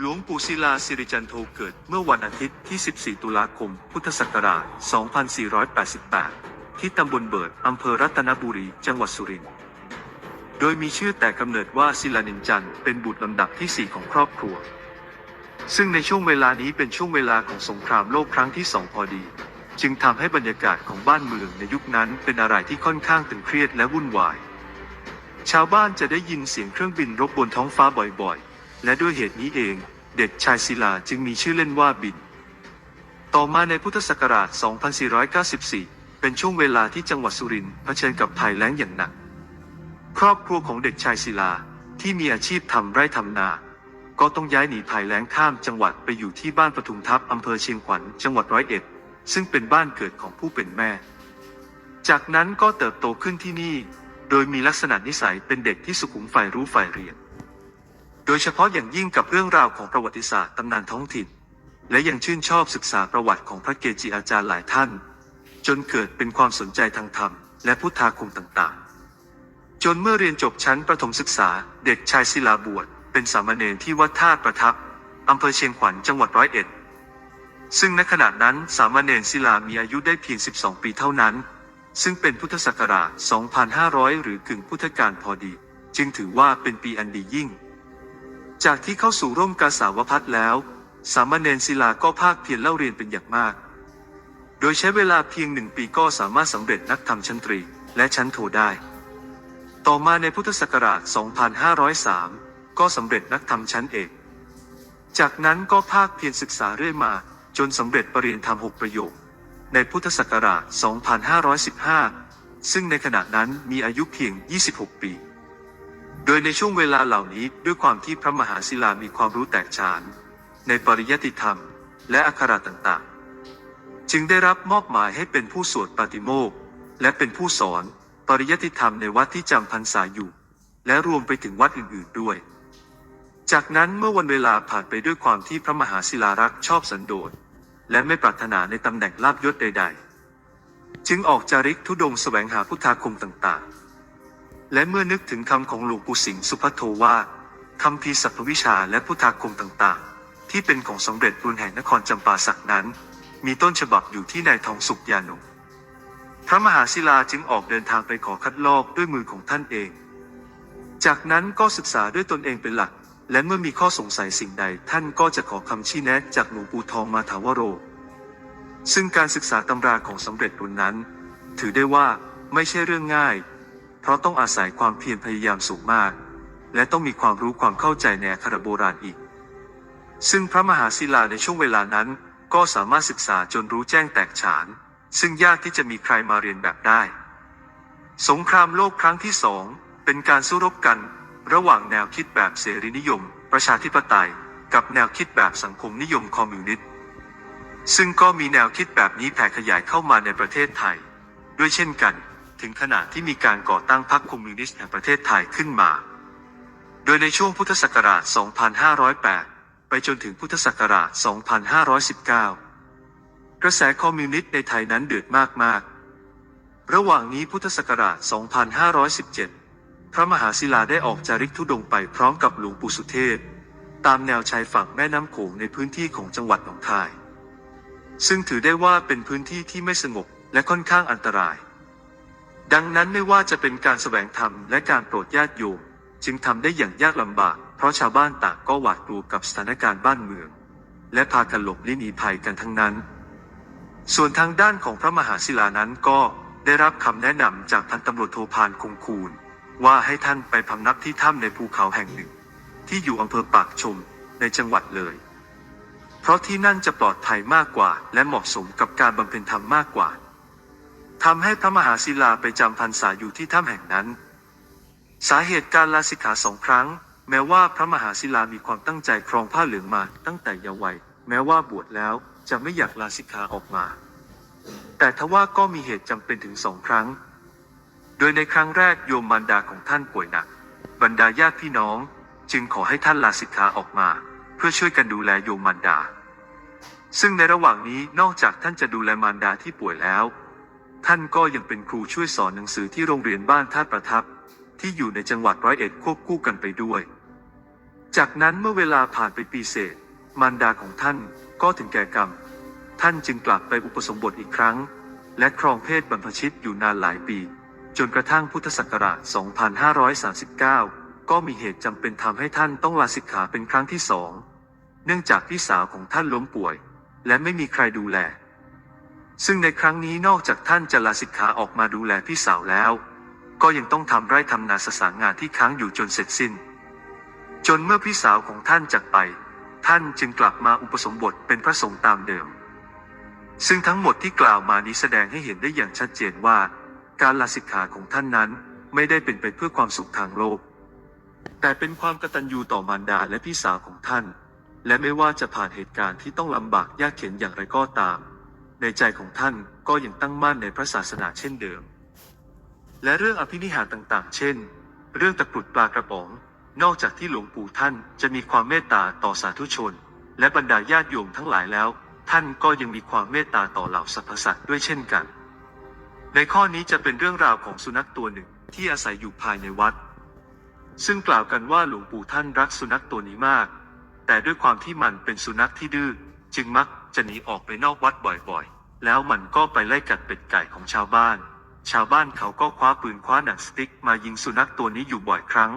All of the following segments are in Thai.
หลวงปู่ศิลาสิริจันโทเกิดเมื่อวันอาทิตย์ที่ 14 ตุลาคม พุทธศักราช 2488 ที่ตำบลเบิด อำเภอรัตนบุรี จังหวัดสุรินทร์ โดยมีชื่อแต่กำเนิดว่าศิลานินจันทร์เป็นบุตรลำดับที่ 4 ของครอบครัว ซึ่งในช่วงเวลานี้เป็นช่วงเวลาของสงครามโลกครั้งที่สองพอดี จึงทำให้บรรยากาศของบ้านเมืองในยุคนั้นเป็นอะไรที่ค่อนข้างตึงเครียดและวุ่นวาย ชาวบ้านจะได้ยินเสียงเครื่องบินรบบนท้องฟ้าบ่อยๆ และด้วยเหตุนี้เอง เด็กชายศิลาจึงมีชื่อเล่นว่าบิน ต่อมาในพุทธศักราช 2494 เป็นช่วงเวลาที่จังหวัดสุรินทร์เผชิญกับภัยแล้งอย่างหนัก ครอบครัวของเด็กชายศิลาที่มีอาชีพทำไร่ทำนา ก็ต้องย้ายหนีภัยแล้งข้ามจังหวัดไปอยู่ที่บ้านปทุมทับอำเภอเชียงขวัญจังหวัดร้อยเอ็ด ซึ่งเป็นบ้านเกิดของผู้เป็นแม่ จากนั้นก็เติบโตขึ้นที่นี่ โดยมีลักษณะนิสัยเป็นเด็กที่สุขุมใฝ่รู้ใฝ่เรียน โดยเฉพาะอย่างยิ่งกับเรื่องราวของประวัติศาสตร์ตำนานท้องถิ่น และยังชื่นชอบศึกษาประวัติของพระเกจิอาจารย์หลายท่าน จนเกิดเป็นความสนใจทางธรรม และพุทธาคุมต่างๆ จนเมื่อเรียนจบชั้นประถมศึกษาเด็กชายศิลาบวชเป็นสามเณรที่วัดธาตุประทับอำเภอเชียงขวัญจังหวัดร้อยเอ็ด ซึ่งณขณะนั้นสามเณรศิลามีอายุได้เพียง 12 ปีเท่านั้น ซึ่งเป็นพุทธศักราช 2500 หรือกึ่งพุทธกาลพอดี จึงถือว่าเป็นปีอันดียิ่ง จากที่เข้าสู่ร่มกาสาวพัฒแล้ว สามเณรศิลาก็ภาคเพียรเล่าเรียนเป็นอย่างมาก โดยใช้เวลาเพียงหนึ่งปีก็สามารถสำเร็จนักธรรมชั้นตรีและชั้นโทได้ ต่อมาในพุทธศักราช 2503 ก็สำเร็จนักธรรมชั้นเอก จากนั้นก็ภาคเพียรศึกษาเรื่อยมา จนสำเร็จปรริญญาธรรมหกประโยค ในพุทธศักราช 2515 ซึ่งในขณะนั้นมีอายุเพียง 26 ปี โดยในช่วงเวลาเหล่านี้ด้วยความที่พระมหาศิลามีความรู้แตกฉาน ในปริยัติธรรม และอักขระต่างๆ จึงได้รับมอบหมายให้เป็นผู้สวดปาติโมกข์และเป็นผู้สอนปริยัติธรรมในวัดที่จำพรรษาอยู่ และรวมไปถึงวัดอื่นๆด้วย จากนั้นเมื่อวันเวลาผ่านไปด้วยความที่พระมหาศิลารักษ์ชอบสันโดษและไม่ปรารถนาในตำแหน่งลาบยศใด ๆ จึงออกจาริกธุดงค์แสวงหาพุทธาคมต่างๆ และเมื่อนึกถึงคำของหลวงปู่สิงห์สุภัทโทว่าคำพีสัพพวิชาและพุทธาคมต่างๆ ที่เป็นของสมเด็จรุนแห่งนครจำปาสักนั้น มีต้นฉบับอยู่ที่นายทองสุกยานุพระมหาศิลาจึงออกเดินทางไปขอคัดลอกด้วยมือของท่านเอง จากนั้นก็ศึกษาด้วยตนเองเป็นหลัก และเมื่อมีข้อสงสัยสิ่งใด ท่านก็จะขอคำชี้แนะจากหลวงปู่ทองมาถาวโร ซึ่งการศึกษาตำราของสำเร็จรุ่นนั้น ถือได้ว่าไม่ใช่เรื่องง่าย เพราะต้องอาศัยความเพียรพยายามสูงมาก และต้องมีความรู้ความเข้าใจในอักขรโบราณอีก ซึ่งพระมหาศิลาในช่วงเวลานั้น ก็สามารถศึกษาจนรู้แจ้งแตกฉาน ซึ่งยากที่จะมีใครมาเรียนแบบได้ สงครามโลกครั้งที่สองเป็นการสู้รบกัน ระหว่างแนวคิดแบบเสรีนิยม ประชาธิปไตย กับแนวคิดแบบสังคมนิยมคอมมิวนิสต์ซึ่งก็มีแนวคิดแบบนี้แผ่ขยายเข้ามาในประเทศไทย ด้วยเช่นกัน ถึงขนาดที่มีการก่อตั้งพรรคคอมมิวนิสต์แห่งประเทศไทยขึ้นมา โดยในช่วงพุทธศักราช 2508 ไปจนถึงพุทธศักราช 2519 กระแสคอมมิวนิสต์ในไทยนั้นเดือดมาก ๆ ระหว่างนี้พุทธศักราช 2517 พระมหาศิลาได้ออกจาริกธุดงไปพร้อมกับหลวงปู่สุเทพ ตามแนวชายฝั่งแม่น้ำโขงในพื้นที่ของจังหวัดหนองคาย ซึ่งถือได้ว่าเป็นพื้นที่ที่ไม่สงบและค่อนข้างอันตราย ดังนั้นไม่ว่าจะเป็นการแสวงธรรมและการโปรดญาติโยมจึงทำได้อย่างยากลำบาก เพราะชาวบ้านต่างก็หวาดกลัวกับสถานการณ์บ้านเมือง และพากันหลบลี้หนีภัยกันทั้งนั้น ส่วนทางด้านของพระมหาศิลานั้นก็ได้รับคำแนะนำจากพันตำรวจโทพานคงคูณว่าให้ท่านไปพำนักที่ถ้ำในภูเขาแห่งหนึ่ง ที่อยู่อำเภอปากชมในจังหวัดเลย เพราะที่นั่นจะปลอดภัยมากกว่า และเหมาะสมกับการบำเพ็ญธรรมมากกว่า ทำให้พระมหาศิลาไปจำพรรษาอยู่ที่ถ้ำแห่งนั้น สาเหตุการลาสิกขาสองครั้ง แม้ว่าพระมหาศิลามีความตั้งใจครองผ้าเหลืองมาตั้งแต่เยาว์วัย แม้ว่าบวชแล้วจะไม่อยากลาสิกขาออกมา แต่ทว่าก็มีเหตุจำเป็นถึงสองครั้ง โดยในครั้งแรกโยมมารดาของท่านป่วยหนัก บรรดาญาติพี่น้อง จึงขอให้ท่านลาสิกขาออกมา เพื่อช่วยกันดูแลโยมมารดา ซึ่งในระหว่างนี้นอกจากท่านจะดูแลมารดาที่ป่วยแล้ว ท่านก็ยังเป็นครูช่วยสอนหนังสือที่โรงเรียนบ้านท่าประทับ ที่อยู่ในจังหวัดร้อยเอ็ดควบคู่กันไปด้วย จากนั้นเมื่อเวลาผ่านไปปีเศษ มารดาของท่านก็ถึงแก่กรรม ท่านจึงกลับไปอุปสมบทอีกครั้ง และครองเพศบรรพชิตอยู่นานหลายปี จนกระทั่งพุทธศักราช 2539 ก็มีเหตุจำเป็นทำให้ท่านต้องลาสิกขาเป็นครั้งที่สอง เนื่องจากพี่สาวของท่านล้มป่วย และไม่มีใครดูแล ซึ่งในครั้งนี้นอกจากท่านจะลาสิกขาออกมาดูแลพี่สาวแล้ว ก็ยังต้องทำไร่ทำนาสสางงานที่ค้างอยู่จนเสร็จสิ้น จนเมื่อพี่สาวของท่านจากไป ท่านจึงกลับมาอุปสมบทเป็นพระสงฆ์ตามเดิม ซึ่งทั้งหมดที่กล่าวมานี้แสดงให้เห็นได้อย่างชัดเจนว่า การลาสิกขาของท่านนั้นไม่ได้เป็นไปเพื่อความสุขทางโลก แต่เป็นความกตัญญูต่อมารดาและพี่สาวของท่าน และไม่ว่าจะผ่านเหตุการณ์ที่ต้องลำบากยากเข็นอย่างไรก็ตาม ในใจของท่านก็ยังตั้งมั่นในพระศาสนาเช่นเดิม และเรื่องอภินิหารต่างๆ เช่น เรื่องตะกรุดปลากระป๋อง นอกจากที่หลวงปู่ท่านจะมีความเมตตาต่อสาธุชน และบรรดาญาติโยมทั้งหลายแล้ว ท่านก็ยังมีความเมตตาต่อเหล่าสรรพสัตว์ด้วยเช่นกัน ในข้อนี้จะเป็นเรื่องราวของสุนัขตัวหนึ่งที่อาศัยอยู่ภายในวัด ซึ่งกล่าวกันว่าหลวงปู่ท่านรักสุนัขตัวนี้มาก แต่ด้วยความที่มันเป็นสุนัขที่ดื้อจึงมักจะหนีออกไปนอกวัดบ่อยๆ แล้วมันก็ไปไล่กัดเป็ดไก่ของชาวบ้าน ชาวบ้านเขาก็คว้าปืนคว้าหนังสติ๊กมายิงสุนัขตัวนี้อยู่บ่อยครั้ง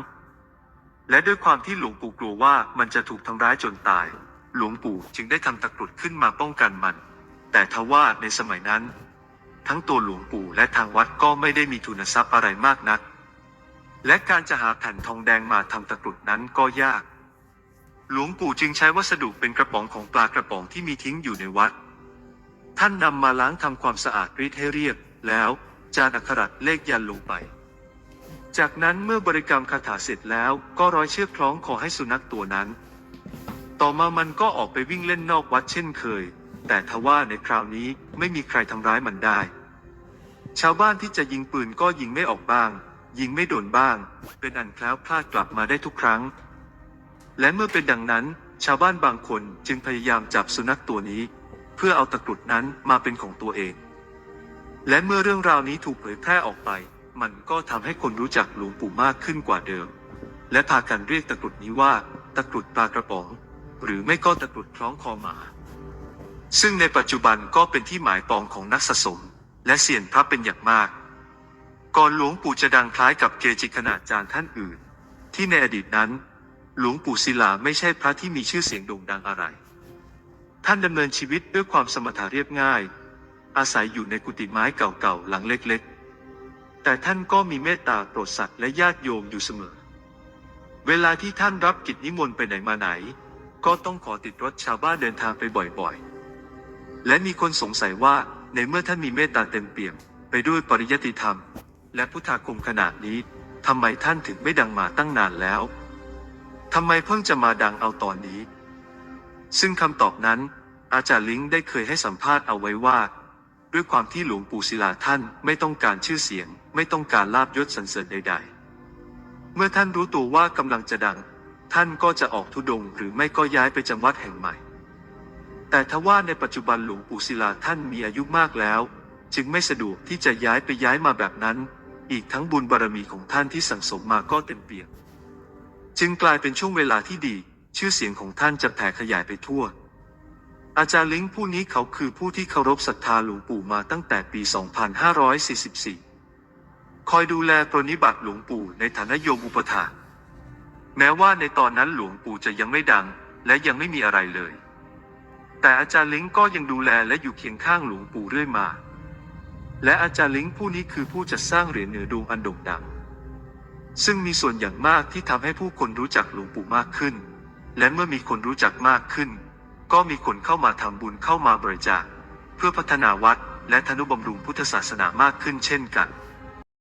และด้วยความที่หลวงปู่กลัวว่ามันจะถูกทำร้ายจนตาย หลวงปู่จึงได้ทำตะกรุดขึ้นมาป้องกันมัน แต่ทว่าในสมัยนั้น ทั้งตัวหลวงปู่และทางวัดก็ไม่ได้มีทุนทรัพย์อะไรมากนัก และการจะหาแผ่นทองแดงมาทำตะกรุดนั้นก็ยาก หลวงปู่จึงใช้วัสดุเป็นกระป๋องของปลากระป๋องที่มีทิ้งอยู่ในวัด ท่านนำมาล้างทำความสะอาดรีดให้เรียบ แล้วจานอักขระเลขยันลงไป จากนั้นเมื่อบริกรรมคาถาเสร็จแล้วก็ร้อยเชือกคล้องคอให้สุนัขตัวนั้น ต่อมามันก็ออกไปวิ่งเล่นนอกวัดเช่นเคย แต่ทว่าในคราวนี้ไม่มีใครทำร้ายมันได้ ชาวบ้านที่จะยิงปืนก็ยิงไม่ออกบ้าง ยิงไม่โดนบ้าง เป็นอันแคล้วคลาดกลับมาได้ทุกครั้ง และเมื่อเป็นดังนั้น ชาวบ้านบางคนจึงพยายามจับสุนัขตัวนี้ เพื่อเอาตะกรุดนั้นมาเป็นของตัวเอง และเมื่อเรื่องราวนี้ถูกเผยแพร่ออกไป มันก็ทำให้คนรู้จักหลวงปู่มากขึ้นกว่าเดิม และพากันเรียกตะกรุดนี้ว่าตะกรุดปลากระป๋อง หรือไม่ก็ตะกรุดคล้องคอหมา ซึ่งในปัจจุบันก็เป็นที่หมายปองของนักสะสม และเสียนพระเป็นอย่างมาก ก่อนหลวงปู่จะดังคล้ายกับเกจิขนาดจารย์ท่านอื่น ที่ในอดีตนั้น หลวงปู่ศิลาไม่ใช่พระที่มีชื่อเสียงโด่งดังอะไร ท่านดำเนินชีวิตด้วยความสมถะเรียบง่าย อาศัยอยู่ในกุฏิไม้เก่าๆหลังเล็กๆ แต่ท่านก็มีเมตตาโปรดสัตว์และญาติโยมอยู่เสมอ เวลาที่ท่านรับกิจนิมนต์ไปไหนมาไหน ก็ต้องขอติดรถชาวบ้านเดินทางไปบ่อยๆ และมีคนสงสัยว่าในเมื่อท่านมีเมตตาเต็มเปี่ยม ไปด้วยปริยติธรรม และพุทธาคมขนาดนี้ทำไมท่านถึงไม่ดังมาตั้งนานแล้วทำไมเพิ่งจะมาดังเอาตอนนี้ ซึ่งคำตอบนั้น อาจารย์ลิงได้เคยให้สัมภาษณ์เอาไว้ว่า ด้วยความที่หลวงปู่ศิลาท่านไม่ต้องการชื่อเสียง ไม่ต้องการลาบยศสรรเสริญใด ๆ เมื่อท่านรู้ตัวว่ากำลังจะดัง ท่านก็จะออกทุดงหรือไม่ก็ย้ายไปจำวัดแห่งใหม่ แต่ทว่าในปัจจุบันหลวงปู่ศิลาท่านมีอายุมากแล้ว จึงไม่สะดวกที่จะย้ายไปย้ายมาแบบนั้น อีกทั้งบุญบารมีของท่านที่สั่งสมมาก็เต็มเปี่ยมจึงกลายเป็นช่วงเวลาที่ดี ชื่อเสียงของท่านจะแผ่ขยายไปทั่ว อาจารย์ลิงผู้นี้เขาคือผู้ที่เคารพศรัทธาหลวงปู่มาตั้งแต่ปี 2544 คอยดูแลปรนนิบัติหลวงปู่ในฐานะโยมอุปถาแม้ว่าในตอนนั้นหลวงปู่จะยังไม่ดัง และยังไม่มีอะไรเลย แต่อาจารย์ลิงก็ยังดูแลและอยู่เคียงข้างหลวงปู่เรื่อยมา และอาจารย์ลิงผู้นี้คือผู้จัดสร้างเหรียญเหนือดวงอันโด่งดัง ซึ่งมีส่วนอย่างมากที่ทำให้ผู้คนรู้จักหลวงปู่มากขึ้น และเมื่อมีคนรู้จักมากขึ้น ก็มีคนเข้ามาทำบุญเข้ามาบริจาคเพื่อพัฒนาวัดและธนุบำรุงพุทธศาสนามากขึ้นเช่นกัน